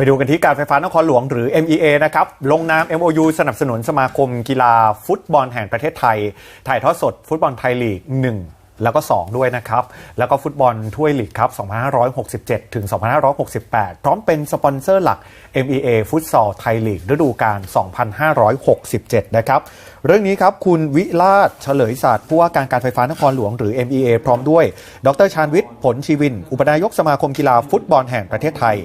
ไปดูกันที่การไฟฟ้านครหลวงหรือ MEA นะครับ ลงนาม MOU สนับสนุนสมาคมกีฬาฟุตบอลแห่งประเทศไทย ถ่ายทอดสดฟุตบอลไทยลีก 1 แล้วก็ 2 ด้วยนะครับ แล้วก็ฟุตบอลถ้วยลีกครับ2567 ถึง 2568 พร้อมเป็นสปอนเซอร์หลัก MEA ฟุตซอลไทยลีกฤดูกาล 2567 นะครับเรื่องนี้ครับ คุณวิลาศเฉลยศาสตร์ผู้ว่าการการไฟฟ้านครหลวงหรือ MEA พร้อมด้วย ดรชาญวิทย์ผลชีวิน อุปนายกสมาคมกีฬาฟุตบอลแห่งประเทศไทย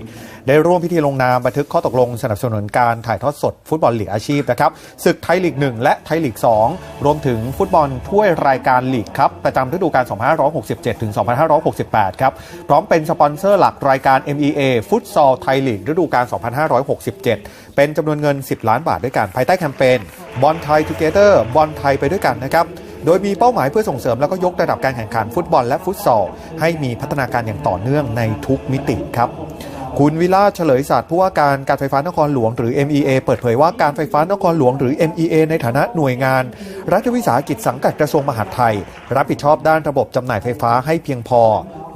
ได้ร่วมพิธีลงนามบันทึกข้อตกลงสนับสนุนการถ่ายทอดสดฟุตบอลลีกอาชีพนะครับศึกไทยลีก 1 และไทยลีก 2 รวมถึงฟุตบอลถ้วยรายการลีกครับประจำฤดูกาล 2567 ถึง 2568 ครับ พร้อมเป็นสปอนเซอร์หลักรายการ MEA ฟุตซอลไทยลีกฤดูกาล 2567 เป็นจำนวนเงิน 10 ล้านบาทด้วยกันภายใต้แคมเปญบอลไทยทูเกเตอร์บอลไทยไปด้วยกันนะครับโดยมีเป้าหมายเพื่อส่งเสริมแล้วก็ยกระดับการแข่งขันฟุตบอลและฟุตซอลให้มีพัฒนาการอย่างต่อเนื่องในทุกมิติครับ คุณวิลาเฉลยศาสตร์ผู้ว่าการการไฟฟ้านครหลวงหรือ MEA เปิดเผยว่าการไฟฟ้านครหลวงหรือ MEA ในฐานะหน่วยงาน รัฐวิสาหกิจสังกัดกระทรวงมหาดไทย รับผิดชอบด้านระบบจำหน่ายไฟฟ้าให้เพียงพอ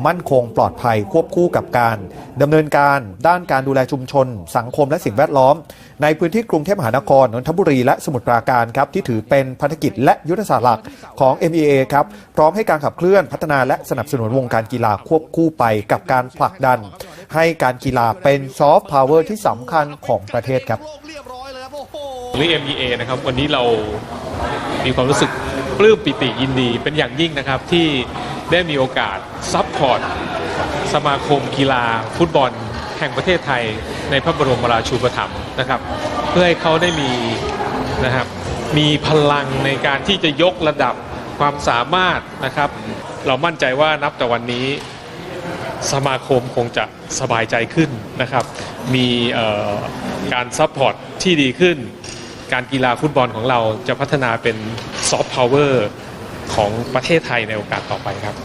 มั่นคงปลอดภัยควบคู่กับการดำเนินการด้านการดูแลชุมชน สังคมและสิ่งแวดล้อม ในพื้นที่กรุงเทพมหานครนนทบุรีและสมุทรปราการครับที่ถือเป็นพันธกิจและยุทธศาสตร์หลักของ MEA ครับพร้อมให้การขับเคลื่อนพัฒนาและสนับสนุนวงการกีฬาควบคู่ไปกับการผลักดัน ให้การกีฬาเป็นซอฟต์พาวเวอร์ที่สำคัญของประเทศครับเรียบร้อยเลยครับโอ้โหหรือ MEA นะครับวันนี้เรามีความรู้สึกปลื้มปิติยินดีเป็นอย่างยิ่งนะครับที่ได้มีโอกาสซัพพอร์ตสมาคมกีฬาฟุตบอลแห่งประเทศไทย ในพระบรมราชูปถัมภ์นะครับ เพื่อให้เขาได้มีนะครับมีพลังในการที่จะยกระดับความสามารถนะครับ เรามั่นใจว่านับแต่วันนี้ สมาคมคงจะสบายใจขึ้นนะครับ มีการซัพพอร์ตที่ดีขึ้น การกีฬาฟุตบอลของเราจะพัฒนาเป็นซอฟต์พาวเวอร์ของประเทศไทยในโอกาสต่อไปครับ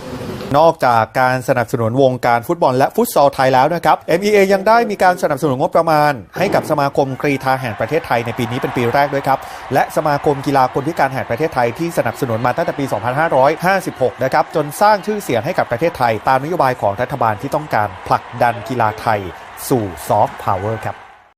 นอกจากการสนับสนุนวงการฟุตบอลและฟุตซอลไทยแล้วนะครับ MEA ยังได้มีการสนับสนุนงบประมาณ ให้กับสมาคมกรีฑาแห่งประเทศไทยในปีนี้เป็นปีแรกด้วยครับ และสมาคมกีฬาคนพิการแห่งประเทศไทยที่สนับสนุนมาตั้งแต่ปี 2556 นะครับจนสร้างชื่อเสียงให้กับประเทศไทย ตามนโยบายของรัฐบาลที่ต้องการผลักดันกีฬาไทยสู่ซอฟต์พาวเวอร์ครับ